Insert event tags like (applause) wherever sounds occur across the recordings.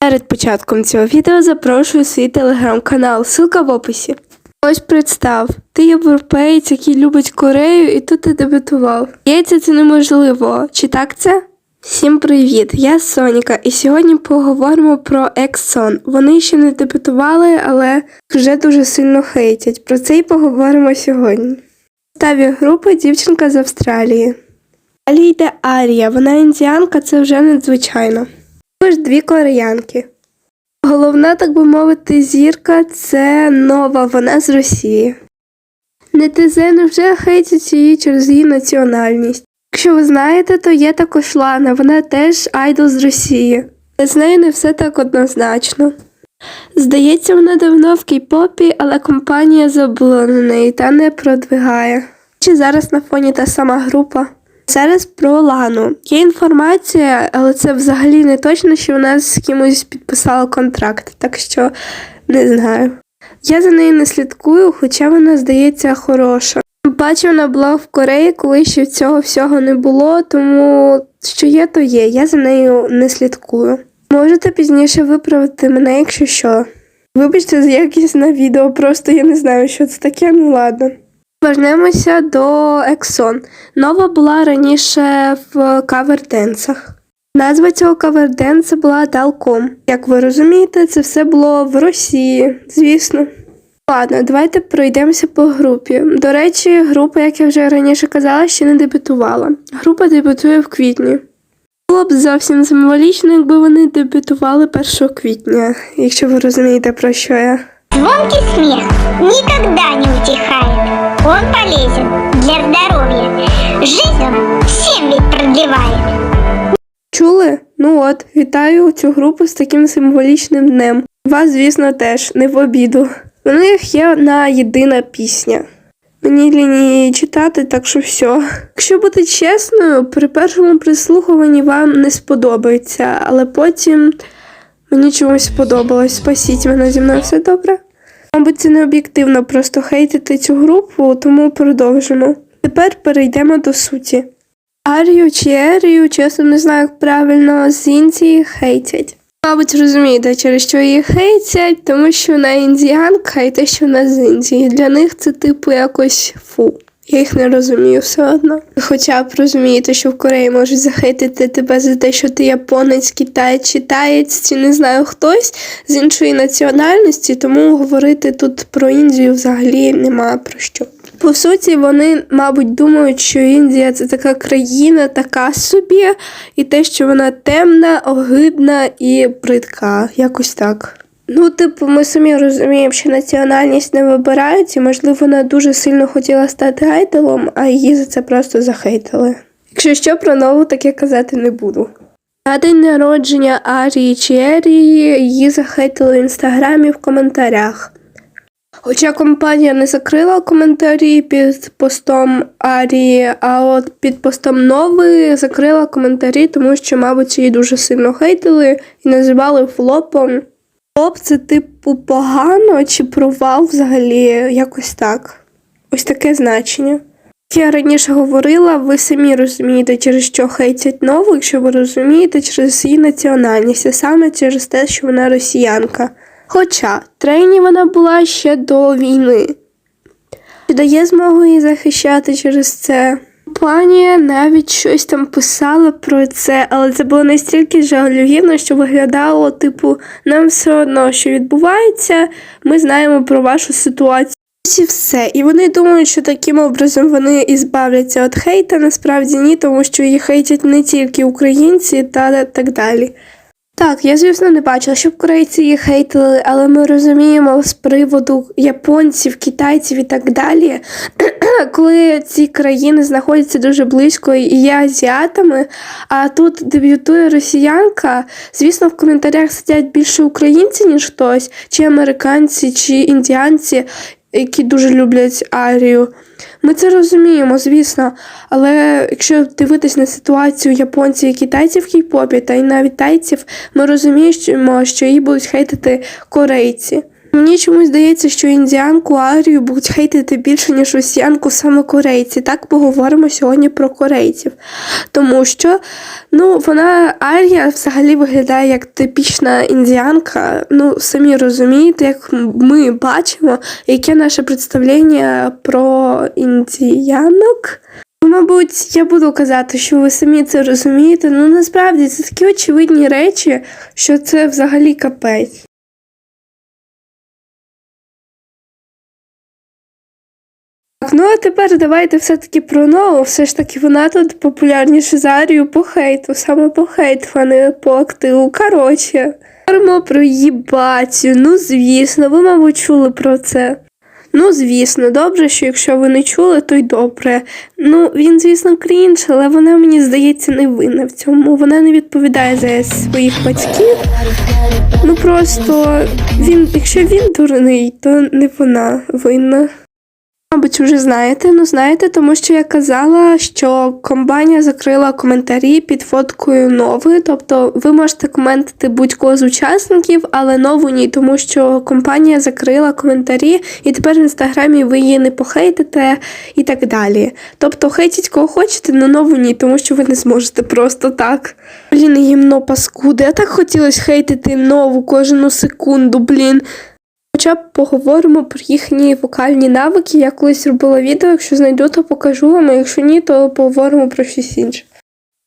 Перед початком цього відео запрошую свій телеграм-канал, ссылка в описі. Ось представ, ти європеєць, який любить Корею, і тут ти дебютував. Здається, це неможливо. Чи так це? Всім привіт! Я Соніка, і сьогодні поговоримо про Ексон. Вони ще не дебютували, але вже дуже сильно хейтять. Про це й поговоримо сьогодні. Ставі групи дівчинка з Австралії. Далі йде Арія, вона індіанка, це вже надзвичайно. Також дві кореянки. Головна, так би мовити, зірка це нова, вона з Росії. Нетизени вже хейтять її через її національність. Якщо ви знаєте, то є також Лана, вона теж айдол з Росії. Але з нею не все так однозначно. Здається, вона давно в кей-попі, але компанія забула на неї та не продвигає. Чи зараз на фоні та сама група? Зараз про Лану. Є інформація, але це взагалі не точно, що вона з кимось підписала контракт, так що не знаю. Я за нею не слідкую, хоча вона здається хороша. Бачу, вона була в Кореї, коли ще цього всього не було, тому що є, то є. Я за нею не слідкую. Можете пізніше виправити мене, якщо що. Вибачте за якість на відео, просто я не знаю, що це таке, ну ладно. Вернемося до Ексон. Нова була раніше в каверденсах. Назва цього каверденса була Далком. Як ви розумієте, це все було в Росії, звісно. Ладно, давайте пройдемося по групі. До речі, група, як я вже раніше казала, ще не дебютувала. Група дебютує в квітні. Було б зовсім символічно, якби вони дебютували 1 квітня, якщо ви розумієте, про що я. Звонкий смех никогда не утихает. Он полезен для здоровья. Жизнь всем ведь продлевает. Чули? Ну от, вітаю цю групу з таким символічним днем. Вас, звісно, теж не в обіду. У них є одна єдина пісня. Мені лінії читати, так що все. Якщо бути чесною, при першому прислухуванні вам не сподобається, але потім мені чомусь сподобалось. Спасіть мене зі мною все добре. Мабуть, це не об'єктивно просто хейтити цю групу, тому продовжимо. Тепер перейдемо до суті. Арію чи Ерію, чесно не знаю, як правильно, з Індії хейтять. Мабуть, розумієте, через що її хейтять, тому що вона індіанка і те, що вона з Індії. Для них це типу якось фу. Я їх не розумію все одно. Хоча б розумієте, що в Кореї можуть захейтити тебе за те, що ти японець, китаєць, читаєць, чи не знаю хтось з іншої національності, тому говорити тут про Індію взагалі нема про що. По суті, вони, мабуть, думають, що Індія це така країна, така собі, і те, що вона темна, огидна і бридка, якось так. Ну, типу, ми самі розуміємо, що національність не вибирають, і, можливо, вона дуже сильно хотіла стати айдолом, а її за це просто захейтили. Якщо що, про нову таке казати не буду. На день народження Арії чи її захейтили в інстаграмі в коментарях. Хоча компанія не закрила коментарі під постом Арії, а от під постом Нови закрила коментарі, тому що, мабуть, її дуже сильно хейтили і називали флопом. Флоп це типу погано чи провал взагалі якось так. Ось таке значення. Як я раніше говорила, ви самі розумієте, через що хейтять нову, якщо ви розумієте, через її національність, а саме через те, що вона росіянка. Хоча трейні вона була ще до війни. Чи дає змогу її захищати через це? Компанія навіть щось там писала про це, але це було настільки жалюгідно, що виглядало, типу, нам все одно, що відбувається, ми знаємо про вашу ситуацію. І все. І вони думають, що таким образом вони і збавляться від хейта, насправді ні, тому що їх хейтять не тільки українці та так далі. Так, я, звісно, не бачила, щоб корейці їх хейтили, але ми розуміємо з приводу японців, китайців і так далі, (clears throat) коли ці країни знаходяться дуже близько і є азіатами, а тут дебютує росіянка, звісно, в коментарях сидять більше українці, ніж хтось, чи американці, чи індіанці, які дуже люблять Арію. Ми це розуміємо, звісно, але якщо дивитись на ситуацію японців і китайців в кей-попі, та й навіть тайців, ми розуміємо, що її будуть хейтити корейці. Мені чомусь здається, що індіанку Арію будуть хейтити більше, ніж росіянку саме корейці. Так поговоримо сьогодні про корейців. Тому що ну, вона Арія взагалі виглядає як типічна індіанка. Ну, самі розумієте, як ми бачимо, яке наше представлення про індіянок. Ну, Мабуть, я буду казати, що ви самі це розумієте. Ну насправді це такі очевидні речі, що це взагалі капець. Ну а тепер давайте все-таки про нову. Все ж таки вона тут популярніша за Арію по хейту, саме по хейту, а не по активу. Коротше, говоримо про її. Ну, звісно, ви, мабуть, чули про це. Ну, звісно, добре, що якщо ви не чули, то й добре. Ну, він, звісно, крінж, але вона, мені здається, не винна в цьому. Вона не відповідає за своїх батьків. Ну просто він, якщо він дурний, то не вона винна. Мабуть, вже знаєте, ну знаєте, тому що я казала, що компанія закрила коментарі під фоткою нової. Тобто ви можете коментити будь-кого з учасників, але нову ні, тому що компанія закрила коментарі, і тепер в інстаграмі ви її не похейтите і так далі. Тобто хейтіть кого хочете, але нову ні, тому що ви не зможете просто так. Блін, гімно паскуди. А так хотілося хейтити нову кожну секунду, блін. Хоча б поговоримо про їхні вокальні навики. Я колись робила відео, якщо знайду, то покажу вам, а якщо ні, то поговоримо про щось інше.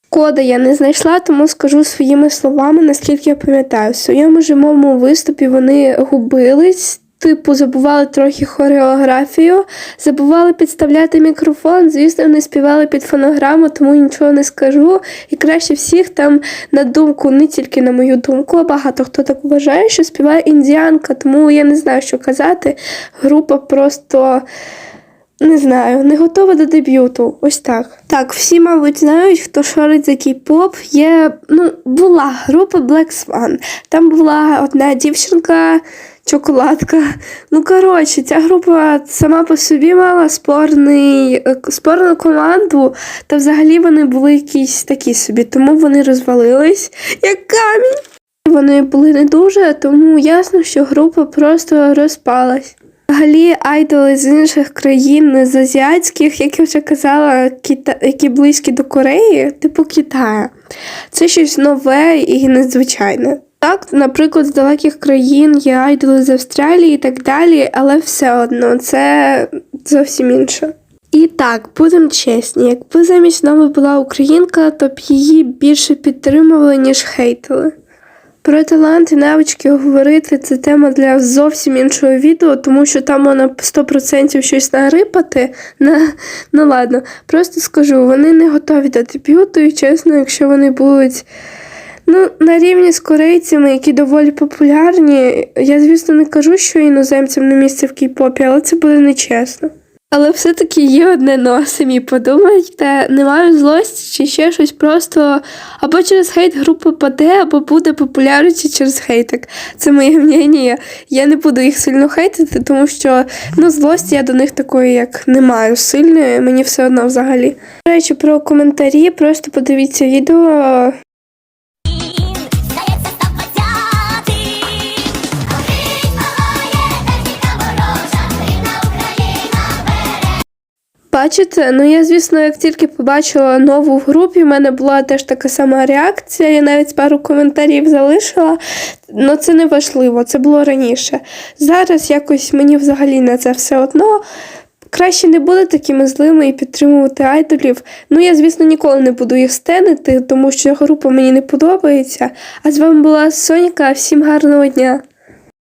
Кода я не знайшла, тому скажу своїми словами, наскільки я пам'ятаю. В своєму живому виступі вони губились, типу, забували трохи хореографію, забували підставляти мікрофон. Звісно, вони співали під фонограму, тому нічого не скажу. І краще всіх там на думку, не тільки на мою думку, а багато хто так вважає, що співає індіанка, тому я не знаю, що казати. Група просто. Не знаю, не готова до дебюту. Ось так. Так, всі, мабуть, знають, хто шарить за кей-поп. Є, ну, була група Black Swan. Там була одна дівчинка, чоколадка. Ну, коротше, ця група сама по собі мала спорний, е, спорну команду, та взагалі вони були якісь такі собі, тому вони розвалились як камінь. Вони були не дуже, тому ясно, що група просто розпалась. Взагалі, айдоли з інших країн, з азіатських, як я вже казала, кита... які близькі до Кореї, типу Китаю. Це щось нове і незвичайне. Так, наприклад, з далеких країн є айдоли з Австралії і так далі, але все одно це зовсім інше. І так, будемо чесні, якби замість нами була українка, то б її більше підтримували, ніж хейтили. Про талант і навички говорити це тема для зовсім іншого відео, тому що там вона 100% щось нарипати. На... Ну ладно, просто скажу, вони не готові до дебюту, і чесно, якщо вони будуть ну, на рівні з корейцями, які доволі популярні, я, звісно, не кажу, що іноземцям не місце в кей-попі, але це буде нечесно. Але все-таки є одне но, самі подумайте, не маю злості чи ще щось просто або через хейт група паде, або буде популярніше через хейтик. Це моє мнення. Я не буду їх сильно хейтити, тому що ну, злості я до них такої як не маю сильної, мені все одно взагалі. До речі, про коментарі, просто подивіться відео. Бачите, ну я, звісно, як тільки побачила нову в групі, в мене була теж така сама реакція. Я навіть пару коментарів залишила. але це не важливо, це було раніше. Зараз якось мені взагалі на це все одно. Краще не бути такими злими і підтримувати айдолів. Ну, я, звісно, ніколи не буду їх стенити, тому що група мені не подобається. А з вами була Соніка. Всім гарного дня!